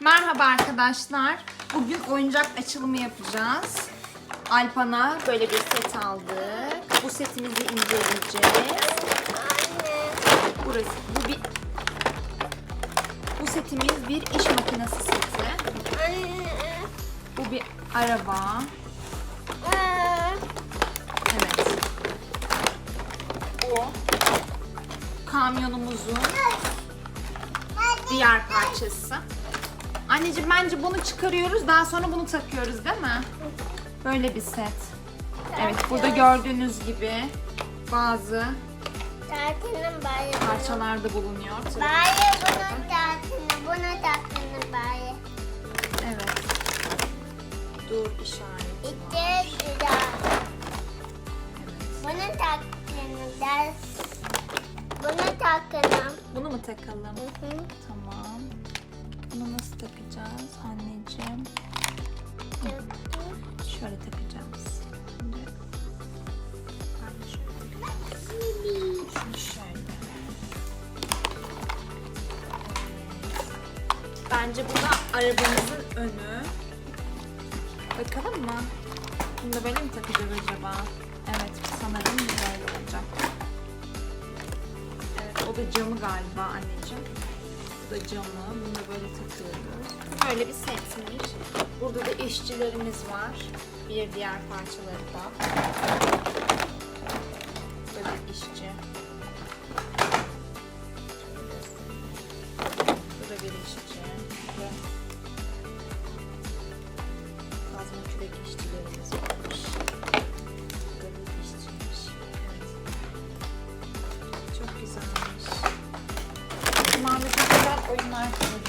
Merhaba arkadaşlar. Bugün oyuncak açılımı yapacağız. Alpan'a böyle bir set aldık. Bu setimizi inceleyeceğiz. Burası bu bir bu setimiz bir iş makinesi seti. Bu bir araba. Evet. O kamyonumuzun diğer parçası. Anneciğim bence bunu çıkarıyoruz. Daha sonra bunu takıyoruz değil mi? Böyle bir set. Evet burada gördüğünüz gibi bazı Tatlının bari. parçalar da bulunuyor. Bari bunun tatlını, bunun tatlını bari. Evet. Dur işareti. İki. Evet. Bunun tatlını ders. Bunun tatlını. Bunu mu takalım? Hı hı. Tamam. Bunu nasıl takacağız anneciğim? Şöyle takacağız. Bence bu da arabamızın önü. Bakalım mı? Bunu da böyle mi takacağız acaba? Evet sanırım böyle olacak. Evet o da camı galiba anneciğim. Da camı. Bunu da böyle takıyoruz. Böyle bir setmiş. Burada da işçilerimiz var. Bir diğer parçaları da. Böyle işçi. Bu da bir işçi. Burada kazma kürek işçilerimiz var. oyunlar kuracağım.